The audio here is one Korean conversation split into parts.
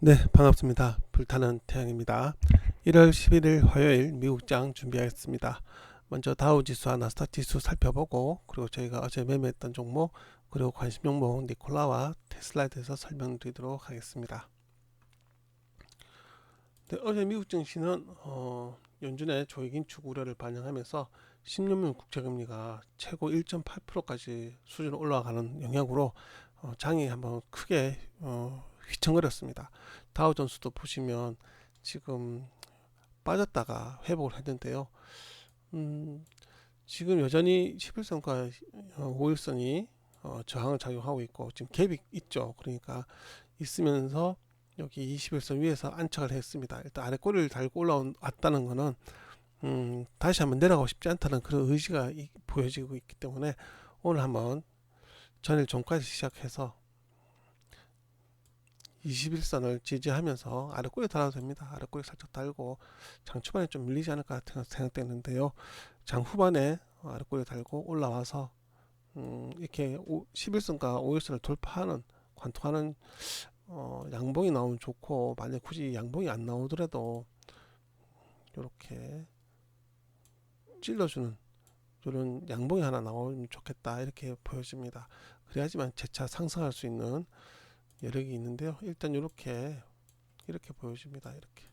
네, 반갑습니다. 불타는 태양입니다. 1월 11일 화요일 미국장 준비하였습니다. 먼저 다우지수와 나스닥 지수 살펴보고 그리고 저희가 어제 매매했던 종목 그리고 관심 종목 니콜라와 테슬라에 대해서 설명드리도록 하겠습니다. 네, 어제 미국 증시는 어, 연준의 조익인축 우려를 반영하면서 10년물 국채금리가 최고 1.8%까지 수준으로 올라가는 영향으로 어, 장이 한번 크게 어, 휘청거렸습니다. 다우존스도 보시면 지금 빠졌다가 회복을 했는데요. 음, 지금 여전히 11선과 5일선이 어, 저항을 작용하고 있고 지금 갭이 있죠. 그러니까 있으면서 여기 21선 위에서 안착을 했습니다. 일단 아래 꼬리를 달고 올라왔다는 거는 음, 다시 한번 내려가고 싶지 않다는 그런 의지가 이, 보여지고 있기 때문에 오늘 한번 전일 종까지 시작해서 21선을 지지하면서 아래 꼬리 달아도 됩니다. 아래 꼬리 살짝 달고 장 초반에 좀 밀리지 않을까 생각되는데요. 장 후반에 아래 꼬리 달고 올라와서 음, 이렇게 11선과 5일선을 돌파하는 관통하는 어, 양봉이 나오면 좋고 만약 굳이 양봉이 안 나오더라도 이렇게 찔러주는 이런 양봉이 하나 나오면 좋겠다 이렇게 보여집니다. 그래야지만 재차 상승할 수 있는 여력이 있는데요. 일단 이렇게 이렇게 보여집니다. 이렇게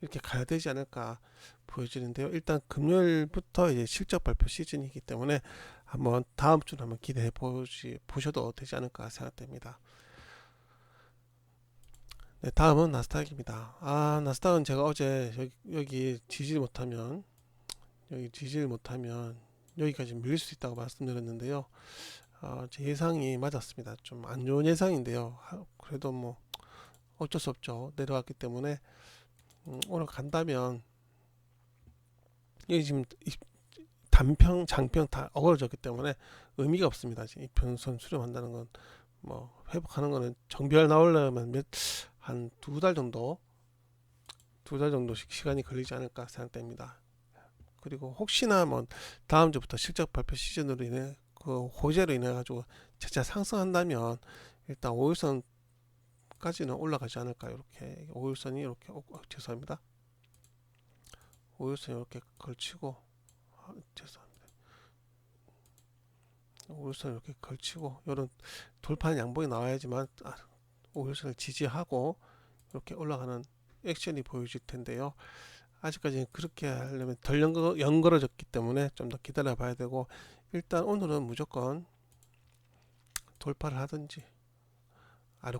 이렇게 가야 되지 않을까 보여지는데요. 일단 금요일부터 이제 실적 발표 시즌이기 때문에 한번 다음 주는 한번 기대해 보시, 보셔도 되지 않을까 생각됩니다. 네, 다음은 나스닥입니다. 아, 나스닥은 제가 어제 여기, 여기 지지 못하면 여기 지지를 못하면 여기까지 밀릴 수 있다고 말씀드렸는데요. 어, 제 예상이 맞았습니다. 좀 안 좋은 예상인데요. 그래도 뭐 어쩔 수 없죠. 내려왔기 때문에 음, 오늘 간다면 여기 지금 단평, 장평 다 어그러졌기 때문에 의미가 없습니다. 이 변선 수렴한다는 건 뭐 회복하는 거는 정비할 나오려면 몇 한 두 달 정도 두 달 정도씩 시간이 걸리지 않을까 생각됩니다. 그리고 혹시나 뭐 다음 주부터 실적 발표 시즌으로 인해 그 호재로 인해 가지고 재차 상승한다면 일단 5일선까지는 올라가지 않을까 이렇게 5일선이 이렇게 어, 어, 죄송합니다. 5일선 이렇게 걸치고 아, 죄송합니다. 5일선 이렇게 걸치고 이런 돌파한 양봉이 나와야지만 아, 5일선을 지지하고 이렇게 올라가는 액션이 보여질 텐데요. 아직까지는 그렇게 하려면 덜 연걸어, 졌기 때문에 좀 더 기다려 봐야 되고 일단 오늘은 무조건 돌파를 하든지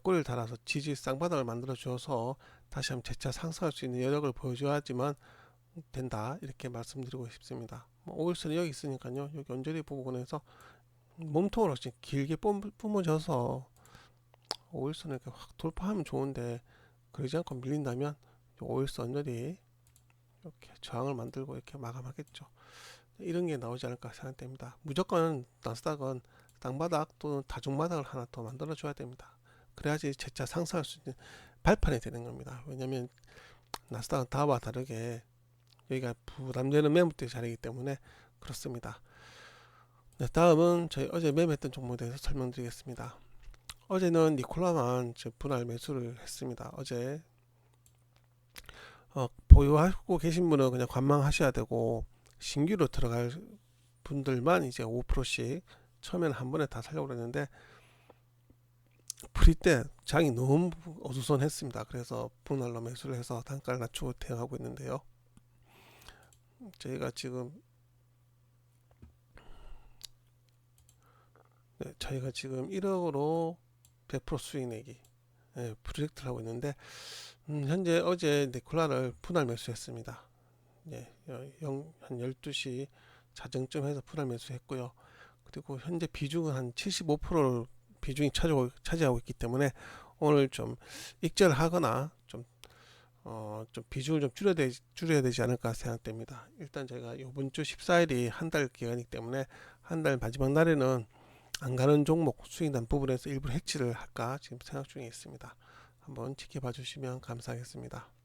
꼬리를 달아서 지지 쌍바닥을 만들어 주어서 다시 한번 재차 상승할 수 있는 여력을 보여줘야지만 된다 이렇게 말씀드리고 싶습니다. 뭐 5일선이 여기 있으니까요. 여기 언저리 부분에서 몸통으로 길게 뿜어져서 5일선을 이렇게 확 돌파하면 좋은데 그러지 않고 밀린다면 5일선 언저리 이렇게 저항을 만들고 이렇게 마감하겠죠. 이런 게 나오지 않을까 생각됩니다. 무조건 나스닥은 땅바닥 또는 다중바닥을 하나 더 만들어 줘야 됩니다. 그래야지 재차 상승할 수 있는 발판이 되는 겁니다. 왜냐하면 나스닥은 다와 다르게 여기가 부담되는 매물대 자리이기 때문에 그렇습니다. 네, 다음은 저희 어제 매매했던 종목에 대해서 설명드리겠습니다. 어제는 니콜라만 분할 매수를 했습니다. 어제 어, 보유하고 계신 분은 그냥 관망하셔야 되고 신규로 들어갈 분들만 이제 5%씩 처음에는 한 번에 다 살려고 그랬는데 프리 때 장이 너무 어수선했습니다. 그래서 분할로 매수를 해서 단가를 낮추고 대응하고 있는데요. 저희가 지금 네, 저희가 지금 1억으로 100% 수익 내기 네, 프로젝트를 하고 있는데 음, 현재 어제 네콜라를 분할 매수했습니다. 예, 영, 한 12시 자정쯤 해서 분할 매수했고요. 그리고 현재 비중은 한 75%를 비중이 차지하고, 차지하고 있기 때문에 오늘 좀 익절하거나 좀, 어, 좀 비중을 좀 줄여야, 되, 줄여야 되지 않을까 생각됩니다. 일단 제가 이번 주 14일이 한 달 기간이기 때문에 한 달 마지막 날에는 안 가는 종목 수익 난 부분에서 일부 해치를 할까 지금 생각 중에 있습니다. 한번 지켜봐 주시면 감사하겠습니다.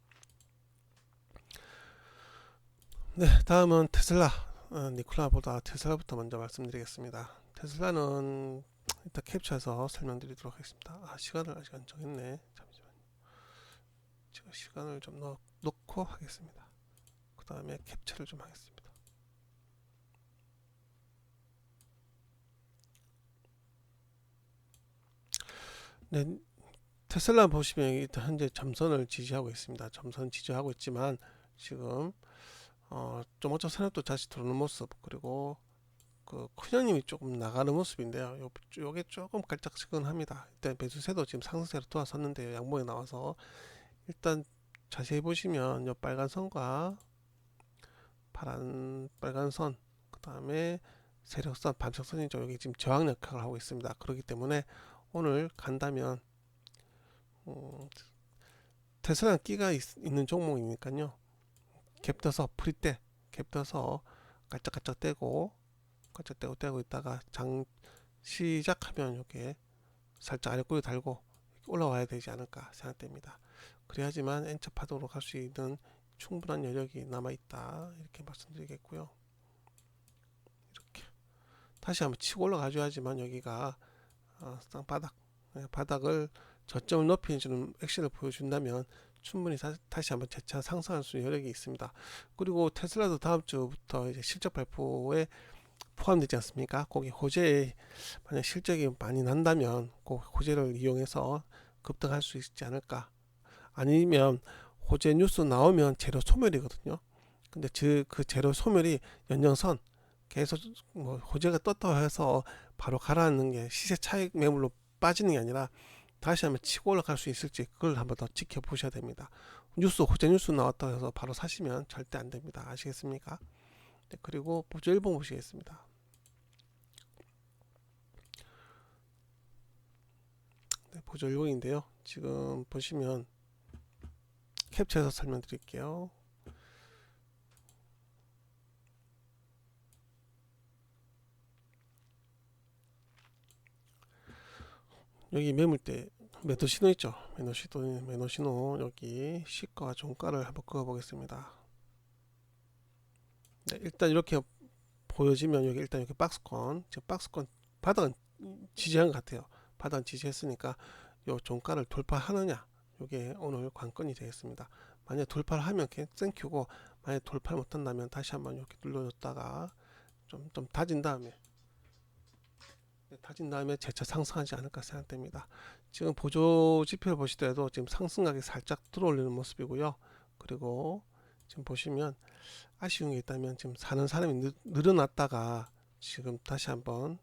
네, 다음은 테슬라. 어, 니콜라보다 테슬라부터 먼저 말씀드리겠습니다. 테슬라는 일단 캡처해서 설명드리도록 하겠습니다. 아 시간을 아직 안 정했네. 잠시만요. 제가 시간을 좀 넣, 넣고 하겠습니다. 그 다음에 캡처를 좀 하겠습니다. 네, 테슬라 보시면 현재 점선을 지지하고 있습니다. 점선 지지하고 있지만 지금 어, 좀 어쩌 산업도 다시 들어오는 모습 그리고 그 큰형님이 조금 나가는 모습인데요. 요, 요게 조금 깔짝지근합니다. 일단 매수세도 지금 상승세로 돌아섰는데요. 양봉에 나와서 일단 자세히 보시면 요 빨간 선과 파란 빨간 선, 그 다음에 세력선, 밤색선이죠. 여기 지금 저항 역할을 하고 있습니다. 그렇기 때문에 오늘 간다면 음, 테슬라 끼가 있, 는 종목이니까요. 갭 떠서 프리 때, 갭 떠서 깔짝깔짝 떼고 깔짝 떼고 떼고 있다가 장 시작하면 이게 살짝 아래 꼬리 달고 올라와야 되지 않을까 생각됩니다. 그래야지만 N차 파동으로 갈 수 있는 충분한 여력이 남아 있다 이렇게 말씀드리겠고요. 이렇게 다시 한번 치고 올라가줘야지만 여기가 어, 쌍바닥 네, 바닥을 저점을 높이는 액션을 보여준다면 충분히 다, 시 한번 재차 상승할 수 있는 여력이 있습니다. 그리고 테슬라도 다음 주부터 이제 실적 발표에 포함되지 않습니까? 거기 호재에 만약 실적이 많이 난다면 그 호재를 이용해서 급등할 수 있지 않을까? 아니면 호재 뉴스 나오면 재료 소멸이거든요. 근데 그, 그 재료 소멸이 연장선 계속 뭐 호재가 떴다 해서 바로 가라앉는 게 시세 차익 매물로 빠지는 게 아니라 다시 한번 치고 올라갈 수 있을지 그걸 한번 더 지켜보셔야 됩니다. 뉴스 호재 뉴스 나왔다 해서 바로 사시면 절대 안 됩니다. 아시겠습니까? 네, 그리고 보조 1번 보시겠습니다. 네, 보조 1번인데요. 지금 보시면 캡처해서 설명드릴게요. 여기 매물대 매도 신호 있죠? 매도 신호 매도 신호. 여기 시가 종가를 한번 그어 보겠습니다. 네, 일단 이렇게 보여지면 여기 일단 이렇게 박스권 지금 박스권 바닥은 지지한 것 같아요. 바닥은 지지했으니까 요 종가를 돌파하느냐 이게 오늘 관건이 되겠습니다. 만약 돌파를 하면 땡큐고 만약 돌파를 못한다면 다시 한번 이렇게 눌러줬다가 좀, 좀 다진 다음에 네, 다진 다음에 재차 상승하지 않을까 생각됩니다. 지금 보조 지표를 보시더라도 지금 상승각이 살짝 들어올리는 모습이고요. 그리고 지금 보시면 아쉬운 게 있다면 지금 사는 사람이 느, 늘어났다가 지금 다시 한번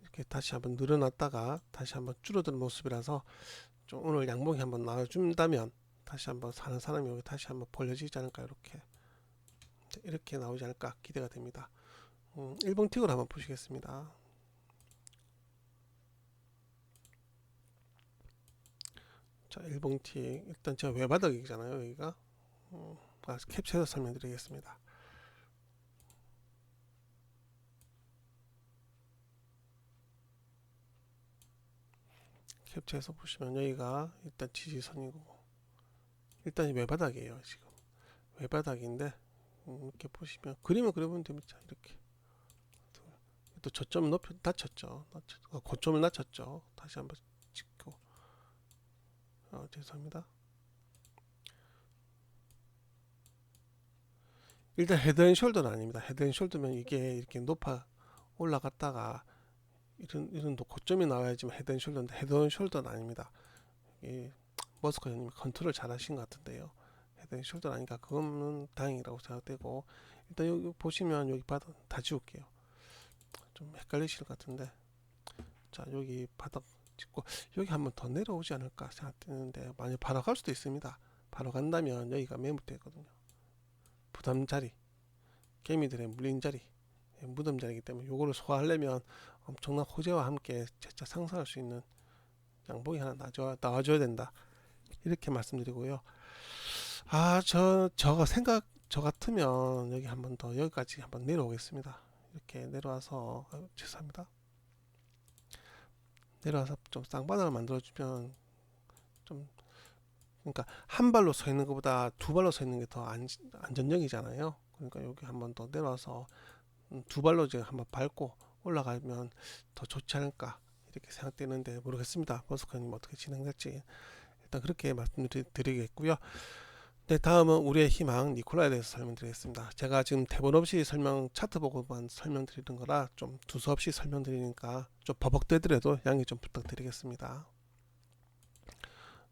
이렇게 다시 한번 늘어났다가 다시 한번 줄어드는 모습이라서 좀 오늘 양봉이 한번 나와준다면 다시 한번 사는 사람이 여기 다시 한번 벌려지지 않을까 이렇게 이렇게 나오지 않을까 기대가 됩니다. 음, 1번 틱을 한번 보시겠습니다. 자, 1번 틱 일단 제가 외바닥이잖아요. 여기가 음, 아, 캡처해서 설명드리겠습니다. 캡처해서 보시면 여기가 일단 지지선이고 일단 외바닥이에요 지금 외바닥인데 음, 이렇게 보시면 그림을 그려보면 됩니다 이렇게 또 저점 높여 낮췄죠. 낮췄, 어, 고점을 낮췄죠. 다시 한번 찍고 어, 죄송합니다. 일단 헤드앤숄더는 아닙니다. 헤드앤숄더면 이게 이렇게 높아 올라갔다가 이런 이런 고점이 나와야지만 헤드앤숄더인데 헤드앤숄더는 아닙니다. 이 머스커 형님이 컨트롤 잘하신 것 같은데요. 헤드앤숄더는 아니까 그거는 다행이라고 생각되고 일단 여기 보시면 여기 바닥 다 지울게요. 좀 헷갈리실 것 같은데. 자 여기 바닥 찍고 여기 한번 더 내려오지 않을까 생각되는데 만약 바로 갈 수도 있습니다. 바로 간다면 여기가 매물대거든요. 부담 자리 개미들의 물린 자리 예, 무덤 자리이기 때문에 요거를 소화하려면 엄청난 호재와 함께 재차 상승할 수 있는 양봉이 하나 나와줘야, 나와줘야 된다. 이렇게 말씀드리고요. 아 저 저가 생각 저 같으면 여기 한번 더 여기까지 한번 내려오겠습니다 이렇게 내려와서 아, 죄송합니다. 내려와서 좀 쌍바닥을 만들어주면 좀 그러니까 한 발로 서 있는 것보다 두 발로 서 있는 게 더 안전적이잖아요. 그러니까 여기 한번 더 내려와서 음, 두 발로 이제 한번 밟고 올라가면 더 좋지 않을까 이렇게 생각되는데 모르겠습니다. 버스커님 어떻게 진행될지 일단 그렇게 말씀드리겠고요. 네, 다음은 우리의 희망 니콜라에 대해서 설명드리겠습니다. 제가 지금 대본 없이 설명 차트 보고만 설명드리는 거라 좀 두서없이 설명드리니까 좀 버벅대더라도 양해 좀 부탁드리겠습니다.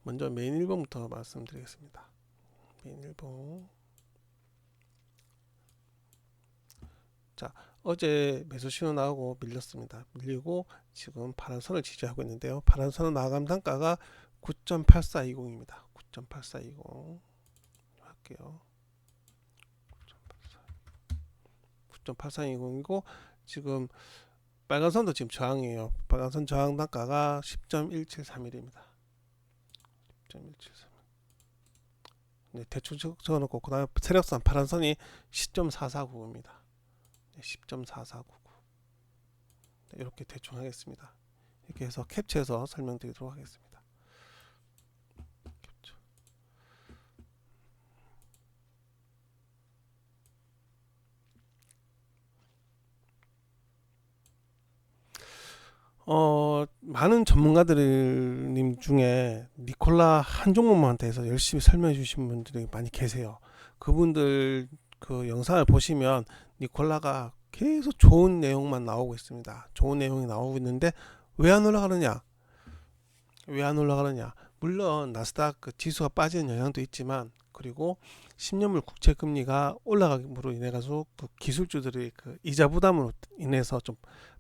먼저 메인 1번부터 말씀드리겠습니다. 메인 1번 자 어제 매수 신호 나오고 밀렸습니다. 밀리고 지금 파란 선을 지지하고 있는데요. 파란 선은 마감 단가가 9.8420입니다. 9.8420 할게요. 9.8420이고 지금 빨간 선도 지금 저항이에요. 빨간 선 저항 단가가 10.1731입니다. 10.173. 네, 대충 적어놓고 그다음에 세력선 파란 선이 10.4499입니다. 네, 10.4499. 네, 이렇게 대충 하겠습니다. 이렇게 해서 캡처해서 설명드리도록 하겠습니다. 어, 많은 전문가들님 중에 니콜라 한 종목만 대해서 열심히 설명해 주신 분들이 많이 계세요. 그분들 그 영상을 보시면 니콜라가 계속 좋은 내용만 나오고 있습니다. 좋은 내용이 나오고 있는데 왜 안 올라가느냐? 왜 안 올라가느냐? 물론 나스닥 그 지수가 빠지는 영향도 있지만 그리고 10년물 국채 금리가 올라감으로 인해 가지고 그 기술주들의 그 이자 부담으로 인해서 좀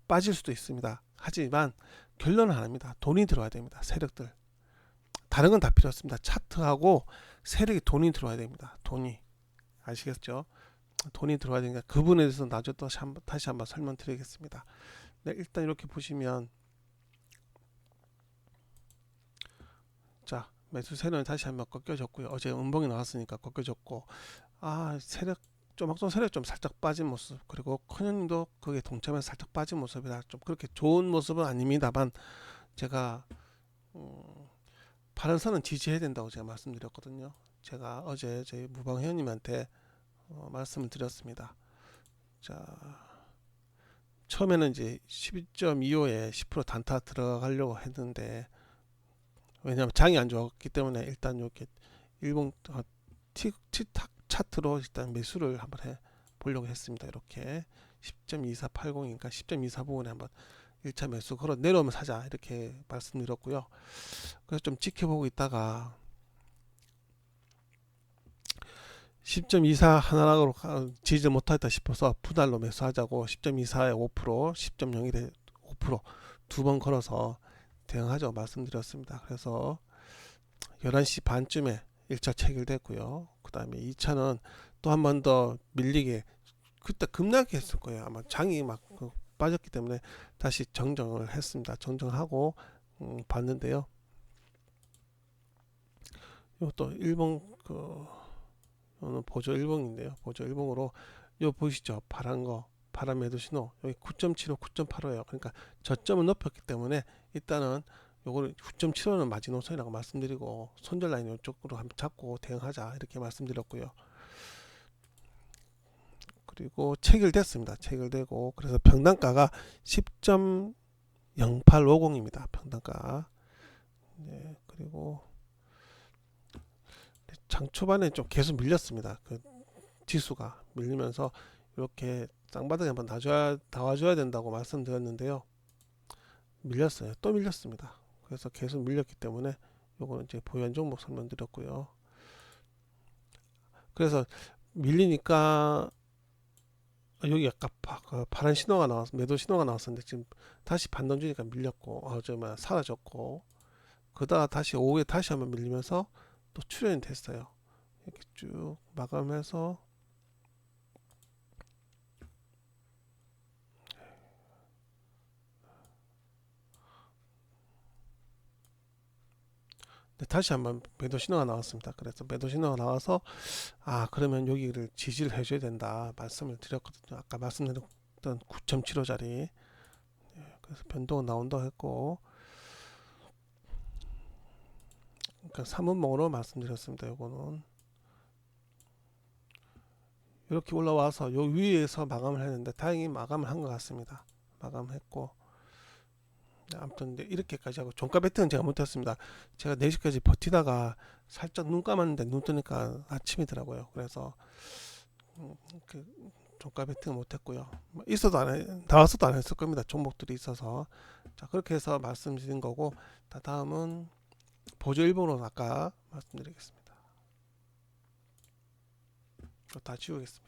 빠질 수도 있습니다. 하지만 결론은 하나입니다. 돈이 들어와야 됩니다. 세력들. 다른 건 다 필요 없습니다. 차트하고 세력이 돈이 들어와야 됩니다. 돈이. 아시겠죠? 돈이 들어와야 되니까 그 부분에 대해서 나중에 또 다시 한번 설명드리겠습니다. 네, 일단 이렇게 보시면 자 매수세는 다시 한번 꺾여졌고요. 어제 음봉이 나왔으니까 꺾여졌고 아 세력 조막좀 세력 좀 살짝 빠진 모습 그리고 큰형님도 거기에 동참해서 살짝 빠진 모습이라 좀 그렇게 좋은 모습은 아닙니다만 제가 음, 파란 선은 지지해야 된다고 제가 말씀드렸거든요. 제가 어제 저희 무방 회원님한테 어, 말씀을 드렸습니다. 자 처음에는 이제 12.25에 10% 단타 들어가려고 했는데 왜냐하면 장이 안 좋았기 때문에 일단 이렇게 일봉 어, 티탁 차트로 일단 매수를 한번 해 보려고 했습니다. 이렇게 10.2480이니까 10.24 부분에 한번 1차 매수 걸어 내려오면 사자 이렇게 말씀드렸고요. 그래서 좀 지켜보고 있다가 10.24 하나락으로 지지 못하겠다 싶어서 푸달로 매수하자고 10.24에 5% 10.01에 5%두 번 걸어서 대응하자고 말씀드렸습니다. 그래서 11시 반쯤에 1차 체결됐고요. 그 다음에 2차는 또 한 번 더 밀리게 그때 급락이 했을 거예요. 아마 장이 막그 빠졌기 때문에 다시 정정을 했습니다. 정정하고 음, 봤는데요. 이것도 일본 그 오늘 보조 일봉인데요. 보조 일봉으로 요 보이시죠? 파란 거 파란 매도 신호 여기 9.75, 9.85예요. 그러니까 저점은 높였기 때문에 일단은 요거를 9.75는 마지노선이라고 말씀드리고 손절 라인 이쪽으로 한번 잡고 대응하자 이렇게 말씀드렸고요. 그리고 체결됐습니다. 체결되고 그래서 평단가가 10.0850입니다. 평단가. 네, 그리고 장 초반에 좀 계속 밀렸습니다. 그 지수가 밀리면서 이렇게 쌍바닥에 한번 놔줘야 나와줘야 된다고 말씀드렸는데요. 밀렸어요. 또 밀렸습니다. 그래서 계속 밀렸기 때문에 요거는 이제 보유한 종목 설명드렸고요. 그래서 밀리니까 여기 아까 파, 그 파란 신호가 나왔 매도 신호가 나왔었는데 지금 다시 반동 주니까 밀렸고 어저 뭐 사라졌고 그다가 다시 오후에 다시 한번 밀리면서 또 출현이 됐어요. 이렇게 쭉 마감해서 네, 다시 한번 매도 신호가 나왔습니다. 그래서 매도 신호가 나와서 아 그러면 여기를 지지를 해줘야 된다 말씀을 드렸거든요. 아까 말씀드렸던 9.75짜리 네, 그래서 변동은 나온다고 했고 그러니까 3분봉으로 말씀드렸습니다. 요거는 이렇게 올라와서 요 위에서 마감을 했는데 다행히 마감을 한 것 같습니다. 마감했고 네, 아무튼 이렇게까지 하고 종가 배팅은 제가 못했습니다. 제가 4시까지 버티다가 살짝 눈 감았는데 눈 뜨니까 아침이더라고요. 그래서 음, 그 종가 배팅을 못했고요. 뭐 있어도 안 해, 나왔어도 안 했을 겁니다. 종목들이 있어서 자 그렇게 해서 말씀드린 거고 다 다음은 보조 일본으로 아까 말씀드리겠습니다. 이거 다 지우겠습니다.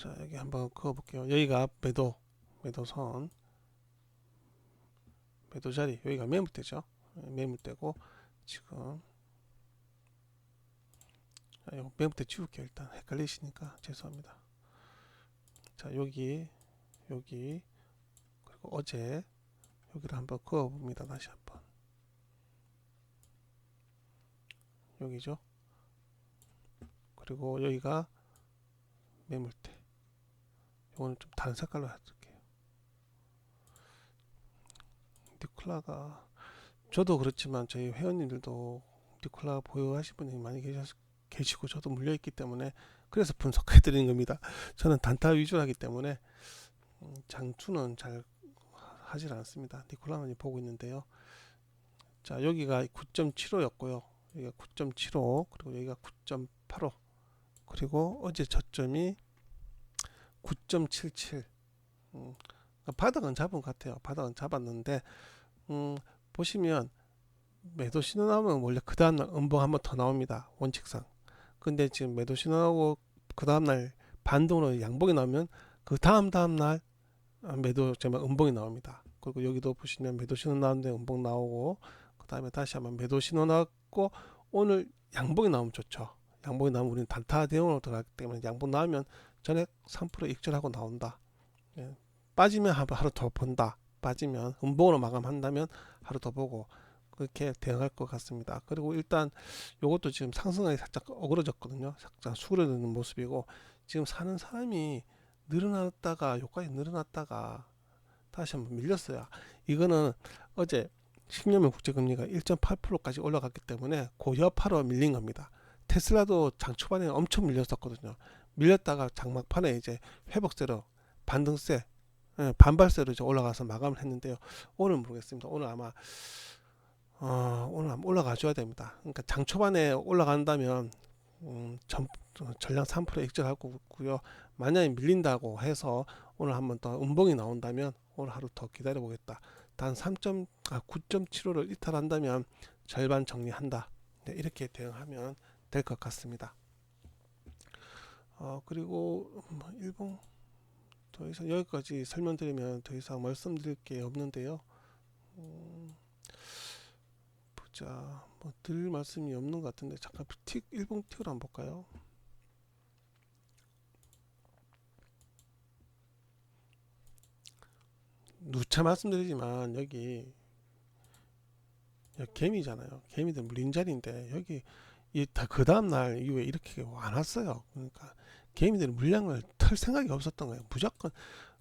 자 여기 한번 그어 볼게요. 여기가 매도 매도선 매도 자리 여기가 매물대죠. 매물대고 지금 아, 이거 매물대 지울게요. 일단 헷갈리시니까 죄송합니다. 자 여기 여기 그리고 어제 여기를 한번 그어 봅니다. 다시 한번 여기죠. 그리고 여기가 매물대 이거는 좀 다른 색깔로 해드릴게요. 니콜라가 저도 그렇지만 저희 회원님들도 니콜라 보유하신 분이 많이 계셔 계시고 저도 물려 있기 때문에 그래서 분석해 드리는 겁니다. 저는 단타 위주로 하기 때문에 음, 장투는 잘 하질 않습니다. 니콜라만 보고 있는데요. 자 여기가 9.75였고요. 여기가 9.75 그리고 여기가 9.85 그리고 어제 저점이 9.77 음, 바닥은 잡은 것 같아요. 바닥은 잡았는데 음, 보시면 매도 신호 나오면 원래 그 다음날 음봉 한번 더 나옵니다. 원칙상. 근데 지금 매도 신호 나오고 그 다음날 반동으로 양봉이 나오면 그 다음 다음날 매도 정말 음봉이 나옵니다. 그리고 여기도 보시면 매도 신호 나오는데 음봉 나오고 그 다음에 다시 한번 매도 신호 나왔고 오늘 양봉이 나오면 좋죠. 양봉이 나오면 우리는 단타 대응으로 들어가기 때문에 양봉 나오면 전액 3% 익절하고 나온다. 예. 빠지면 하- 하루 더 본다. 빠지면 음봉으로 마감한다면 하루 더 보고 그렇게 대응할 것 같습니다. 그리고 일단 요것도 지금 상승하기 살짝 어그러졌거든요. 살짝 수그러드는 모습이고 지금 사는 사람이 늘어났다가 요까지 늘어났다가 다시 한번 밀렸어요. 이거는 어제 10년물 국제금리가 1.8%까지 올라갔기 때문에 고여파로 밀린 겁니다. 테슬라도 장 초반에 엄청 밀렸었거든요. 밀렸다가 장막판에 이제 회복세로 반등세, 예, 반발세로 이제 올라가서 마감을 했는데요. 오늘 모르겠습니다. 오늘 아마 어, 오늘 아마 올라가 줘야 됩니다. 그러니까 장 초반에 올라간다면 음, 전, 전량 3% 익절하고 있고요. 만약에 밀린다고 해서 오늘 한번 더 음봉이 나온다면 오늘 하루 더 기다려 보겠다. 단 3. 아, 9.75를 이탈한다면 절반 정리한다. 네, 이렇게 대응하면 될 것 같습니다. 어, 그리고 뭐 일본 더 이상 여기까지 설명드리면 더 이상 말씀드릴 게 없는데요. 음, 보자, 뭐 드릴 말씀이 없는 것 같은데 잠깐 틱 일본 틱을 한번 볼까요? 누차 말씀드리지만 여기 개미잖아요. 개미들 물린 자리인데 여기 이다그 다음 날 이후에 이렇게 안 왔어요. 그러니까 개미들이 물량을 털 생각이 없었던 거예요. 무조건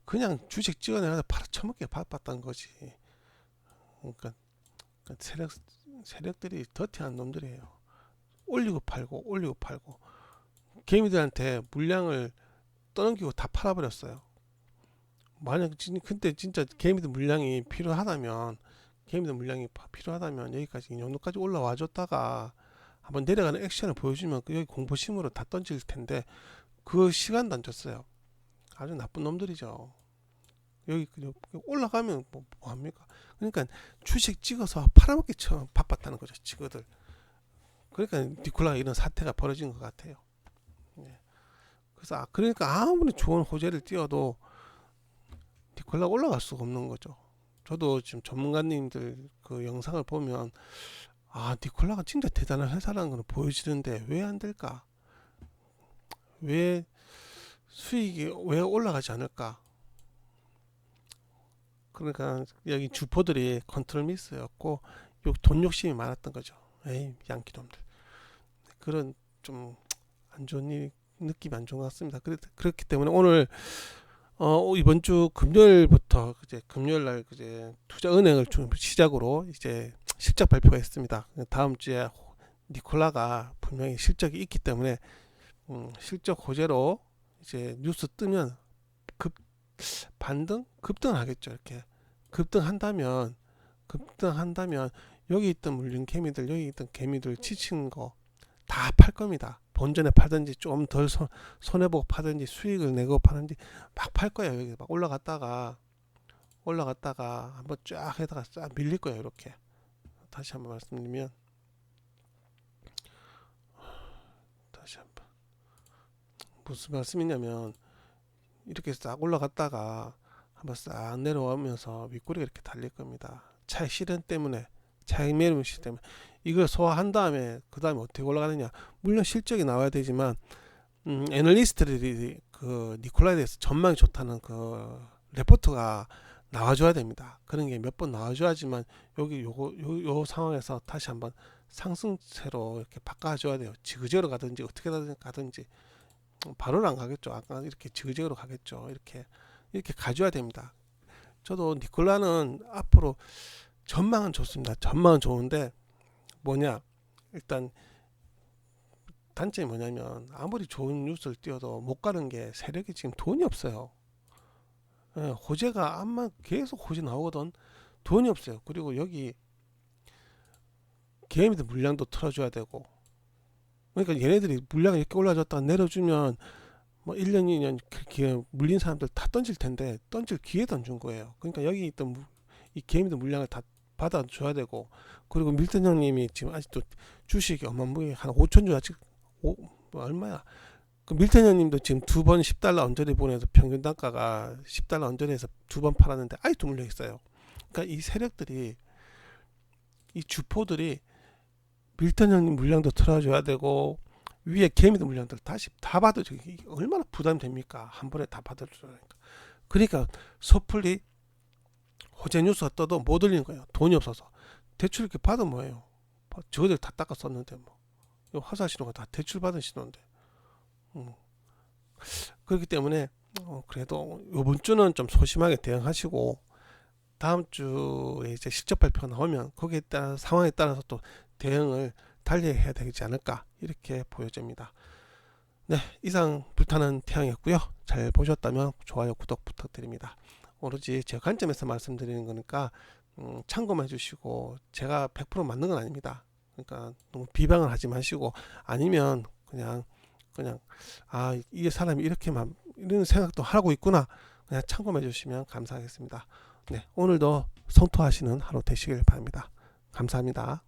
그냥 주식 찍어내서 팔아 처먹게 바빴던 거지. 그러니까, 그러니까 세력 세력들이 더티한 놈들이에요. 올리고 팔고 올리고 팔고 개미들한테 물량을 떠넘기고 다 팔아버렸어요. 만약 진 근데 진짜 개미들 물량이 필요하다면 개미들 물량이 파- 필요하다면 여기까지 이 정도까지 올라와 줬다가 한번 내려가는 액션을 보여주면 그 여기 공포심으로 다 던질 텐데 그 시간도 안 줬어요. 아주 나쁜 놈들이죠. 여기 그냥 올라가면 뭐, 뭐 합니까? 그러니까 주식 찍어서 팔아먹기 처음 바빴다는 거죠. 지거들. 그러니까 니콜라가 이런 사태가 벌어진 것 같아요. 예. 그래서 아, 그러니까 아무리 좋은 호재를 띄워도 니콜라가 올라갈 수가 없는 거죠. 저도 지금 전문가님들 그 영상을 보면 아 니콜라가 진짜 대단한 회사라는 걸 보여지는데 왜 안 될까? 왜 수익이 왜 올라가지 않을까? 그러니까 여기 주포들이 컨트롤 미스였고 요돈 욕심이 많았던 거죠. 에이 양키놈들 그런 좀 안 좋은 일, 느낌이 안 좋은 것 같습니다. 그렇, 그렇기 때문에 오늘 어, 이번 주 금요일부터 이제 금요일 날 이제 투자은행을 좀 시작으로 이제 실적 발표가 있습니다. 다음 주에 니콜라가 분명히 실적이 있기 때문에 음, 실적 호재로 이제 뉴스 뜨면 급 반등 급등하겠죠. 이렇게 급등한다면 급등한다면 여기 있던 물린 개미들 여기 있던 개미들 지친 거 다 팔 겁니다. 본전에 팔든지 좀 덜 손해보고 파든지 수익을 내고 파든지 막 팔 거예요. 여기 막 올라갔다가 올라갔다가 한번 쫙 해다가 쫙 밀릴 거예요. 이렇게 다시 한번 말씀드리면 다시 한번 무슨 말씀이냐면 이렇게 싹 올라갔다가 한번 싹 내려오면서 윗꼬리가 이렇게 달릴 겁니다. 차익 실현 때문에 차익 매물 시 때문에 이걸 소화한 다음에 그 다음에 어떻게 올라가느냐 물론 실적이 나와야 되지만 음, 애널리스트들이 그 니콜라에 대해서 전망이 좋다는 그 레포트가 나와줘야 됩니다. 그런 게 몇 번 나와줘야지만 여기 요거 요, 요 상황에서 다시 한번 상승세로 이렇게 바꿔줘야 돼요. 지그재그로 가든지 어떻게 가든지 바로는 안 가겠죠. 아까 이렇게 지그재그로 가겠죠. 이렇게 이렇게 가줘야 됩니다. 저도 니콜라는 앞으로 전망은 좋습니다. 전망은 좋은데 뭐냐 일단 단점이 뭐냐면 아무리 좋은 뉴스를 띄워도 못 가는 게 세력이 지금 돈이 없어요. 예, 호재가 암만 계속 호재 나오거든 돈이 없어요. 그리고 여기 개미들 물량도 틀어줘야 되고 그러니까 얘네들이 물량이 이렇게 올라졌다가 내려주면 뭐 1년 2년 그렇게 물린 사람들 다 던질 텐데 던질 기회 던준 거예요. 그러니까 여기 있던 무, 이 개미들 물량을 다 받아줘야 되고 그리고 밀턴 형님이 지금 아직도 주식이 어마무게 한 5천 주 아직 오, 뭐 얼마야? 그 밀턴 형님도 지금 두 번 10달러 언저리 보내서 평균 단가가 10달러 언저리에서 두 번 팔았는데 아직도 물려 있어요. 그러니까 이 세력들이 이 주포들이 밀턴 형님 물량도 틀어줘야 되고 위에 개미들 물량들 다시 다 받아줘 얼마나 부담이 됩니까? 한 번에 다 받아주니까. 그러니까 섣불리 호재 뉴스가 떠도 못 올리는 거예요. 돈이 없어서 대출 이렇게 받으면 뭐예요? 저들 다 닦아 썼는데 뭐 화살 신호가 다 대출 받은 신호인데. 음. 그렇기 때문에 어, 그래도 이번 주는 좀 소심하게 대응하시고 다음 주에 이제 실적 발표가 나오면 거기에 따라 상황에 따라서 또 대응을 달리 해야 되지 않을까 이렇게 보여집니다. 네, 이상 불타는 태양이었고요. 잘 보셨다면 좋아요, 구독 부탁드립니다. 오로지 제 관점에서 말씀드리는 거니까 음, 참고만 해주시고 제가 100% 맞는 건 아닙니다. 그러니까 너무 비방을 하지 마시고 아니면 그냥 그냥 아이 사람이 이렇게 만 이런 생각도 하고 있구나 그냥 참고해 주시면 감사하겠습니다. 네 오늘도 성토하시는 하루 되시길 바랍니다. 감사합니다.